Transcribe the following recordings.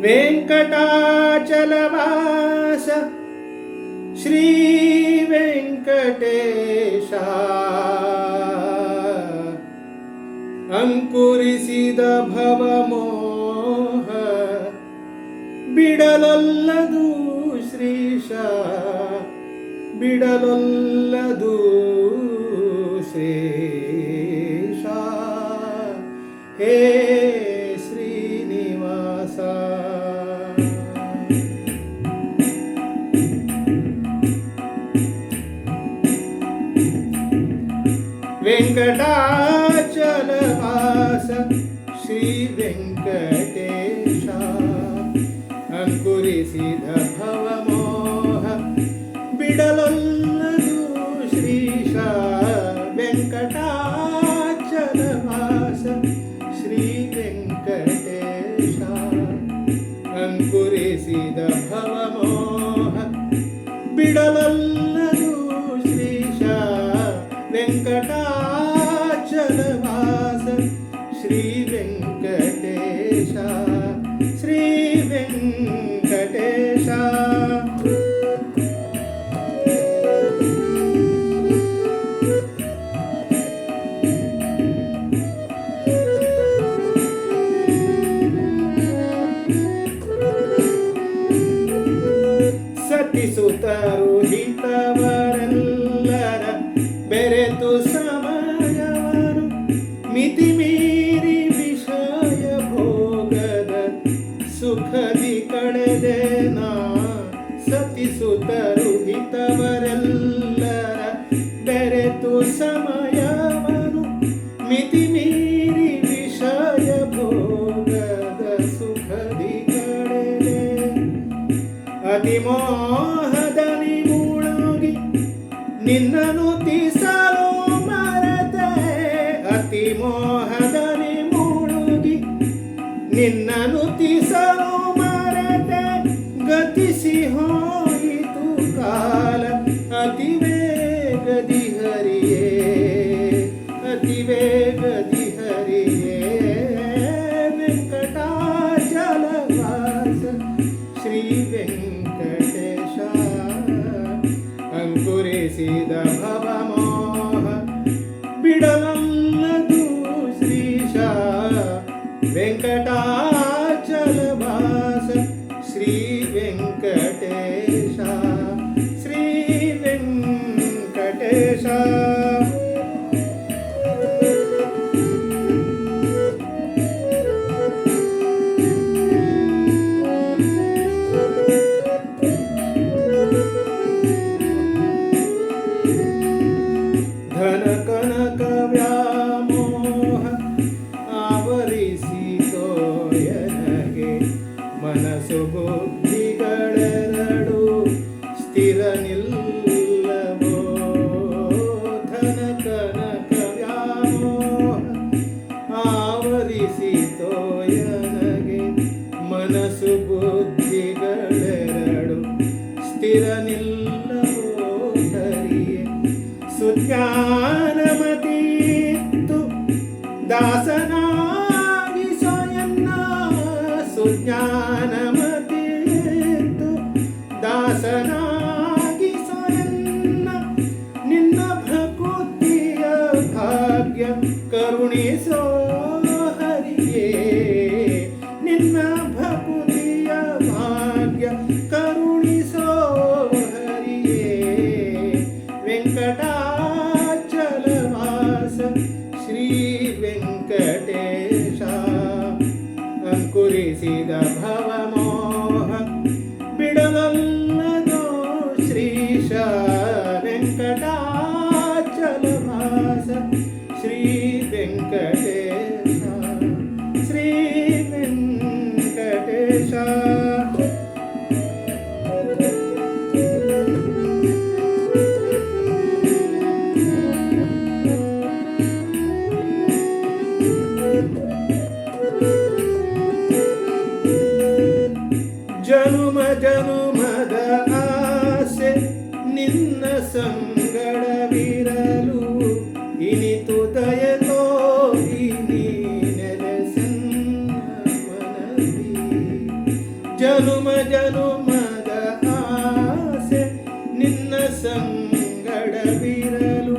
ವೆಂಕಟಾಚಲವಾಸ ಶ್ರೀ ವೆಂಕಟೇಶ. ಅಂಕುರಿಸಿದ ಭವಮೋಹ ಬಿಡಲೊಲ್ಲದು ಶ್ರೀಶ ಬಿಡಲೊಲ್ಲದು ವೆಂಕಟಾಚಲವಾಸ ಶ್ರೀ ವೆಂಕಟೇಶ ಅಂಕುರಿಸಿದ ಭವಮೋಹ ಬಿಡಲೊಲ್ಲದು ಶ್ರೀಶ ವೆಂಕಟಾಚಲವಾಸ ಶ್ರೀ ವೆಂಕಟೇಶ ಅಂಕುರಿಸಿದ ಹಿತವರೆಲ್ಲರ ಬೆರೆತು ಸಮಯವರು ಮಿತಿ ಮೀರಿ ವಿಷಯ ಭೋಗದ ಸುಖದಿ ಕಳೆದೆನ ನಾ ಹಿತವರೆಲ್ಲರ ಬೆರೆತು ಸಮಯವನ್ನು ಅತಿಮೋಹದಲ್ಲಿ ಮುಳುಗಿ ನಿನ್ನನು ತಿಸಲು ಮರತೆ ಗತಿಸಿ ಹೋಯಿತು ಕಾಲ. ಅತಿ ವೇಗದಿ ಹರಿಯೇ, ಅತಿ ವೇಗದಿ ಹರಿಯೇ. ವೆಂಕಟಾಚಲವಾಸ ಶ್ರೀ ವೆಂಕಟೇಶ, ಅಂಕುರಿಸಿದ ಭವಮೋಹ ಸ್ಥಿರ ನಿಲ್ಲವೋ ಹರಿಯೇ ಸುಜ್ಞಾನಮತೀತ್ತು ದಾಸನಾಗಿ ಸ್ವಯನ್ನ ಸುಜ್ಞಾನಮತೀತ್ತು ದಾಸನಾಗಿ ಜನುಮದ ಆಸೆ ನಿನ್ನ ಸಂಗಡವಿರಲು ಇನಿತು ದಯ ತೋರಿ ನೀ ನೆಲೆಸನ್ನ ಮನವಿ. ಜನುಮ ಜನುಮದ ಆಸೆ, ನಿನ್ನ ಸಂಗಡವಿರಲು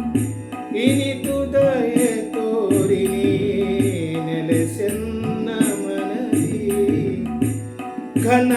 ಇನಿತು ದಯ ತೋರಿ ನೆಲೆಸೆನ್ನ ಮನದಿ ಘನ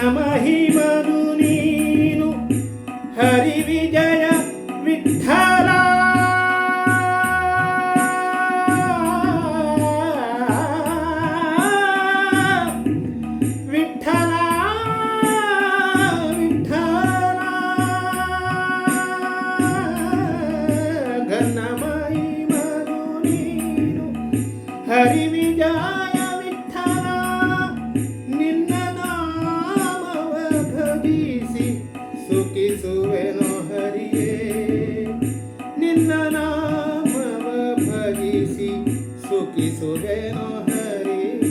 वेणो हरि।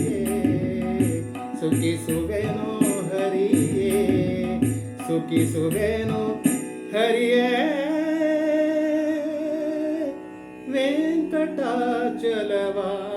सुखी सुवेणो हरि। सुखी सुवेणो हरि वेङ्कटा चलवा